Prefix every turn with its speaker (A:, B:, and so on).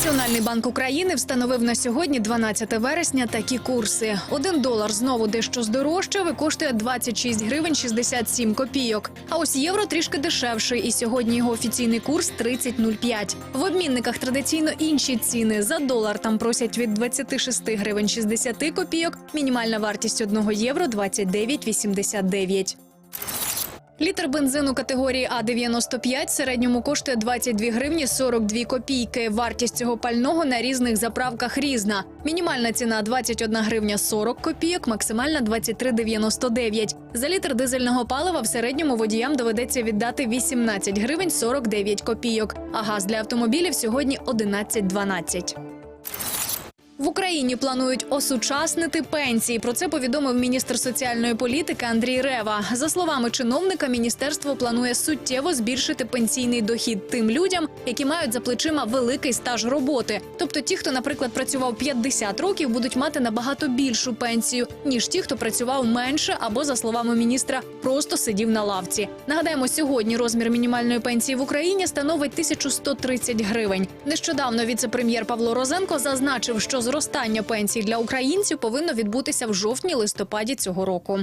A: Національний банк України встановив на сьогодні, 12 вересня, такі курси. Один долар знову дещо здорожчав і коштує 26 гривень 67 копійок. А ось євро трішки дешевший, і сьогодні його офіційний курс 30,05. В обмінниках традиційно інші ціни. За долар там просять від 26 гривень 60 копійок. Мінімальна вартість 1 євро 29,89. Літр бензину категорії А95 в середньому коштує 22 гривні 42 копійки. Вартість цього пального на різних заправках різна. Мінімальна ціна 21 гривня 40 копійок, максимальна 23,99. За літр дизельного палива в середньому водіям доведеться віддати 18 гривень 49 копійок. А газ для автомобілів сьогодні 11,12. В Україні планують осучаснити пенсії. Про це повідомив міністр соціальної політики Андрій Рева. За словами чиновника, міністерство планує суттєво збільшити пенсійний дохід тим людям, які мають за плечима великий стаж роботи. Тобто, ті, хто, наприклад, працював 50 років, будуть мати набагато більшу пенсію ніж ті, хто працював менше або, за словами міністра, просто сидів на лавці. Нагадаємо, сьогодні розмір мінімальної пенсії в Україні становить 1130 гривень. Нещодавно віце-прем'єр Павло Розенко зазначив, що зростання пенсій для українців повинно відбутися в жовтні-листопаді цього року.